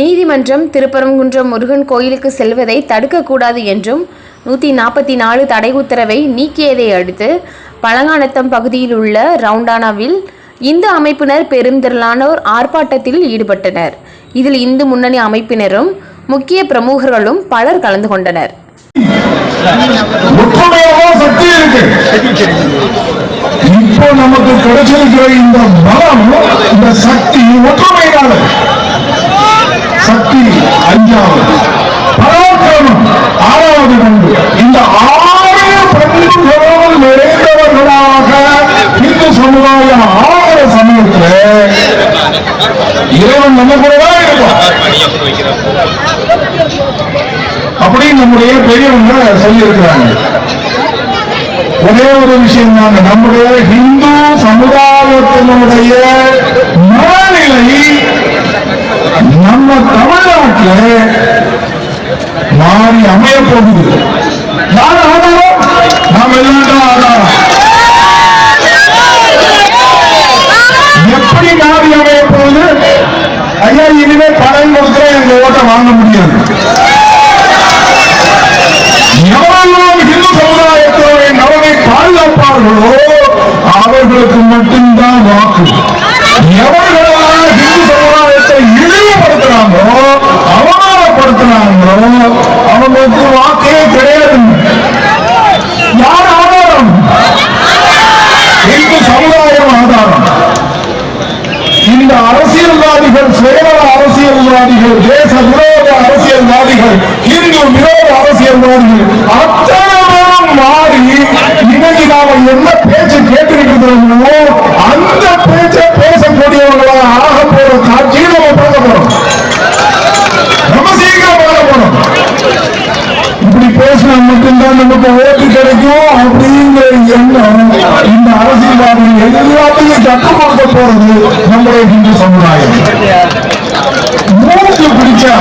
நீதிமன்றம் திருப்பரங்குன்றம் முருகன் கோயிலுக்கு செல்வதை தடுக்கக்கூடாது என்றும் நூற்றி நாற்பத்தி நாலு தடை உத்தரவை நீக்கியதை அடுத்து பழங்கானத்தம் பகுதியில் உள்ள ரவுண்டானாவில் இந்து அமைப்பினர் பெருந்திரளானோர் ஆர்ப்பாட்டத்தில் ஈடுபட்டனர். இதில் இந்து முன்னணி அமைப்பினரும் முக்கிய பிரமுகர்களும் பலர் கலந்து கொண்டனர். இப்போ நமக்கு கிடைச்சிருக்கிற இந்த பலம் இந்த சக்தி ஒற்றுமையினால சமுதாயம் ஆகிற சமயத்துல இறைவன் நம்ம கூட தான் இருப்பான். அப்படின்னு நம்முடைய பெரியவங்க சொல்லியிருக்கிறாங்க. ஒரே ஒரு விஷயம் தாங்க நம்முடைய இந்து சமுதாயத்தினுடைய மனநிலை நம்ம தமிழ்நாட்டில் மாறி அமைய போகுது. யார் ஆதாரம்? நாம் எல்லாம் ஆதாரம். వాక్కు? ఎవరు பேசினா நமக்கு ஓட்டு கிடைக்கும் அப்படிங்கிற எண்ணம் இந்த அரசியல்வாதிகள் எல்லாத்தையும் கற்றுக் கொடுக்க போறது நம்முடைய இந்து சமுதாயம். மூச்சு பிடிச்சா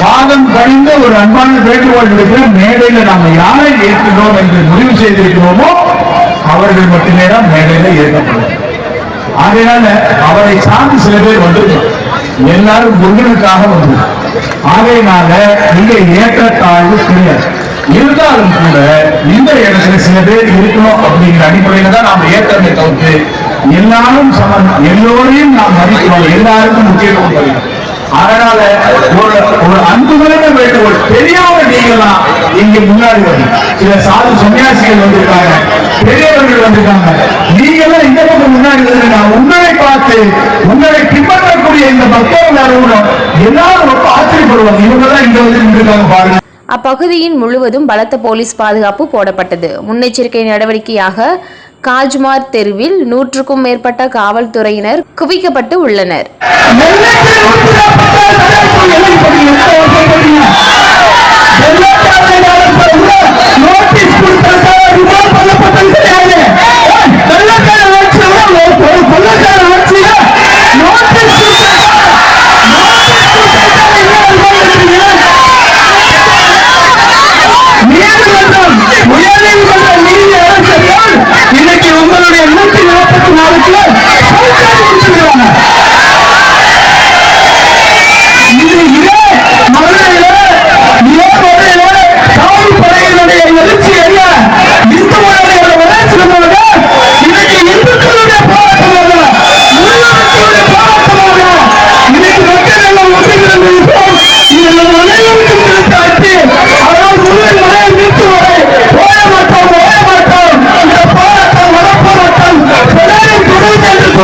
பாதம் கழிந்த ஒரு அன்பான வேண்டுகோள் இருக்கிற மேடையில நாம யாரை ஏற்கிறோம் என்று முடிவு செய்திருக்கிறோமோ அவர்கள் மட்டுமே தான் மேடையில ஏற்கப்படும் அதனால அவரை சார்ந்து சில பேர் வந்திருக்கோம் எல்லாரும் முருகனுக்காக வந்து ஆகையினால இங்க ஏற்றத்தாழ்வு கிடையாது இருந்தாலும் கூட இந்த இடத்துல சில பேர் இருக்கணும் அப்படிங்கிற அடிப்படையில தான் நாம் ஏற்றமே தவிர்த்து எல்லாரும் சமம். எல்லோரையும் நாம் மதிக்கிறோம். எல்லாருக்கும் முக்கியத்துவம் தருகிறோம் அதனால ஒரு ஒரு அன்புகளின வேண்டுகோள். பெரியவங்க நீங்களாம் இங்க முன்னாடி வந்து சில சாது சன்னியாசிகள் வந்திருக்காங்க. பெரியவர்கள் வந்திருக்காங்க. நீங்களும் இந்த பக்கம் முன்னாடி வந்து உங்களை பார்த்து உங்களை பின்பற்றக்கூடிய இந்த பக்தர்கள் அலுவலம் எல்லாரும் ரொம்ப ஆச்சரியப்படுவாங்க. இவங்க தான் இங்க வந்து நின்றுருக்காங்க பாருங்க. அப்பகுதியின் முழுவதும் பலத்த போலீஸ் பாதுகாப்பு போடப்பட்டது. முன்னெச்சரிக்கை நடவடிக்கையாக காஜ்மார் தெருவில் நூற்றுக்கும் மேற்பட்ட காவல்துறையினர் குவிக்கப்பட்டு உள்ளனர்.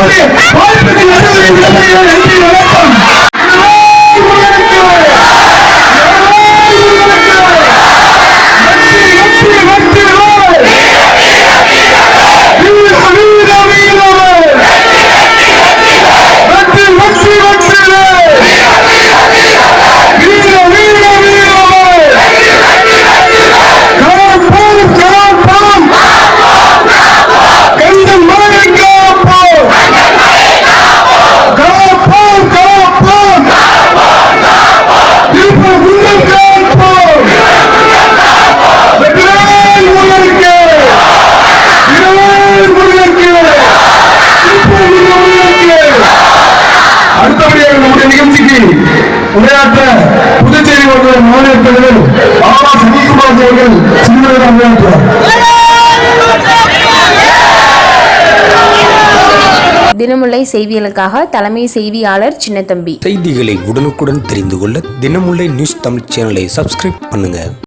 வாழ்க்கை வாழ்க்கை நடவடிக்கை நடத்தி நடக்கும் உரையாற்ற புதுச்சேரி ஒன்றிய மாநில தலைவர் ஆவா சதீஷ்குமார் அவர்கள் சிறுவர்கள் உரையாற்றுவார். தினமுல்லை செய்திகளுக்காக தலைமை செய்தியாளர் சின்னத்தம்பி. செய்திகளை உடனுக்குடன் தெரிந்து கொள்ள தினமுல்லை நியூஸ் தமிழ் சேனலை சப்ஸ்கிரைப் பண்ணுங்க.